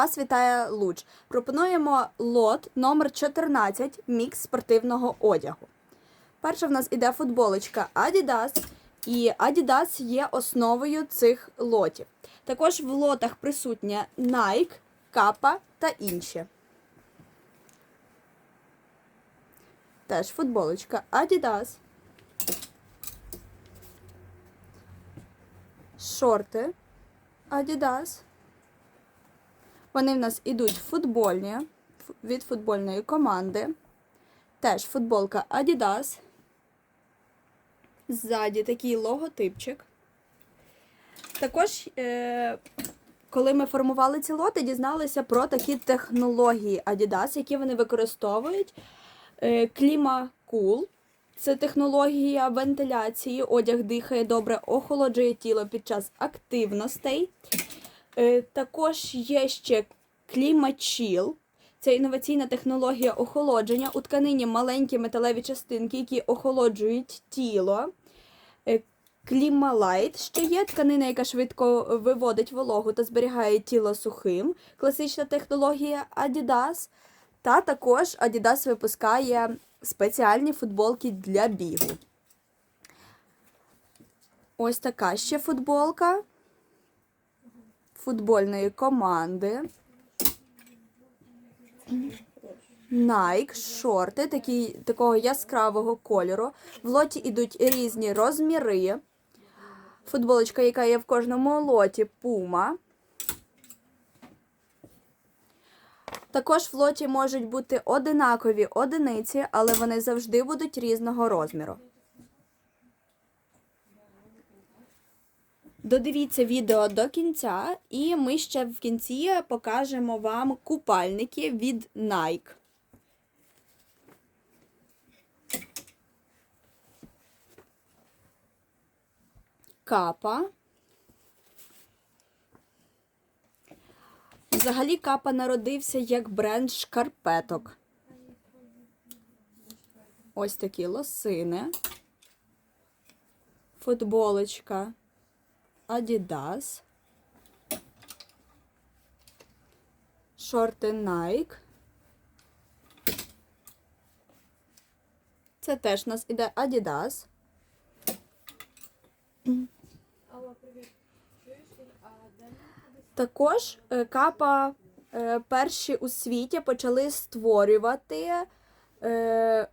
Вас вітає Луч. Пропонуємо лот номер 14 мікс спортивного одягу. Перша в нас іде футболочка Adidas, і Adidas є основою цих лотів. Також в лотах присутня Nike, Kappa та інші. Теж футболочка Adidas. Шорти Adidas. Вони в нас ідуть футбольні від футбольної команди. Теж футболка Adidas. Ззаді такий логотипчик. Також, е, коли ми формували ці лоти, дізналися про такі технології Adidas, які вони використовують. Е, Клімакул. Це технологія вентиляції. Одяг дихає добре, охолоджує тіло під час активностей. Е, Також є ще клімачіл. Це інноваційна технологія охолодження. У тканині маленькі металеві частинки, які охолоджують тіло. Е, Клімалайт ще є тканина, яка швидко виводить вологу та зберігає тіло сухим. Класична технологія Adidas. Та також Adidas випускає спеціальні футболки для бігу. Ось така ще футболка футбольної команди. Nike, шорти такі, такого яскравого кольору. В лоті йдуть різні розміри. Футболочка, яка є в кожному лоті, Puma. Також в лоті можуть бути одинакові одиниці, але вони завжди будуть різного розміру. Додивіться відео до кінця, і ми ще в кінці покажемо вам купальники від Nike. Капа. Взагалі капа народився як бренд шкарпеток. Ось такі лосини. Футболочка Adidas. Шорти Nike. Це теж у нас іде Adidas. Також е, капа е, перші у світі почали створювати е,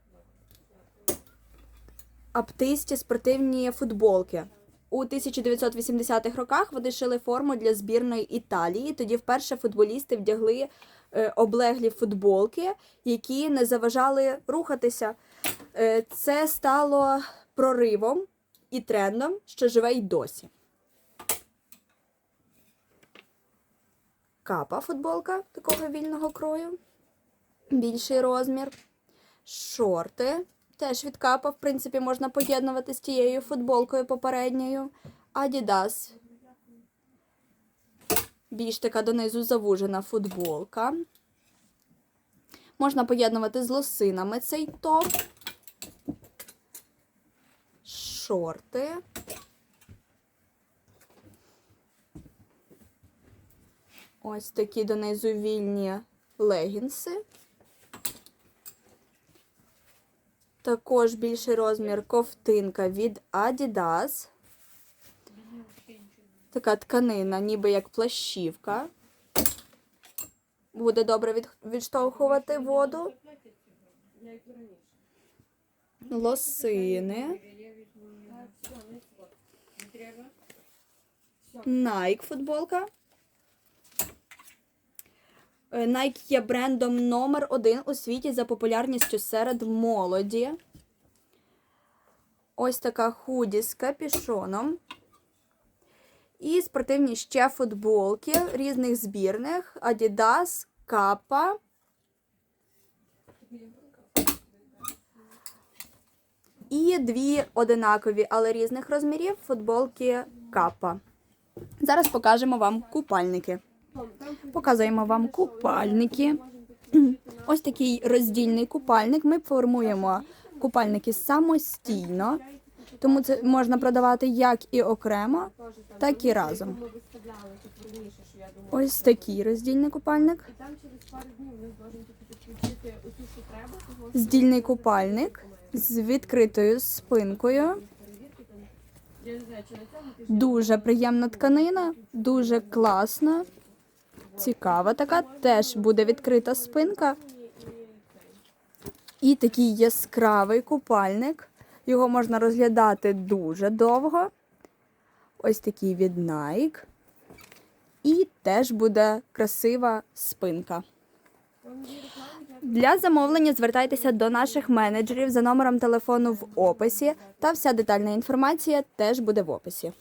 аптисті спортивні футболки. У 1980-х роках вони шили форму для збірної Італії. Тоді вперше футболісти вдягли е, облеглі футболки, які не заважали рухатися. Е, це стало проривом і трендом, що живе й досі. Капа футболка такого вільного крою. Більший розмір. Шорти. Теж від капа, в принципі, можна поєднувати з тією футболкою попередньою. Adidas. Більш така донизу завужена футболка. Можна поєднувати з лосинами цей топ. Шорти. Ось такі донизу вільні легінси. Також більший розмір ковтинка від Adidas. Така тканина, ніби як плащівка. Буде добре від, відштовхувати воду. Лосини. Nike футболка. Е, Nike є брендом номер один у світі за популярністю серед молоді. Ось така худі з капюшоном. І спортивні ще футболки різних збірних: Adidas, Kappa. І дві одинакові, але різних розмірів футболки Kappa. Зараз покажемо вам купальники. Показуємо вам купальники. Ось такий роздільний купальник. Ми формуємо купальники самостійно, тому це можна продавати як і окремо, так і разом. Ось такий роздільний купальник. Здільний купальник з відкритою спинкою. Дуже приємна тканина, дуже класна, цікава така. Теж буде відкрита спинка. І такий яскравий купальник. Його можна розглядати дуже довго. Ось такий від Nike. І теж буде красива спинка. Для замовлення звертайтеся до наших менеджерів за номером телефону в описі, та вся детальна інформація теж буде в описі.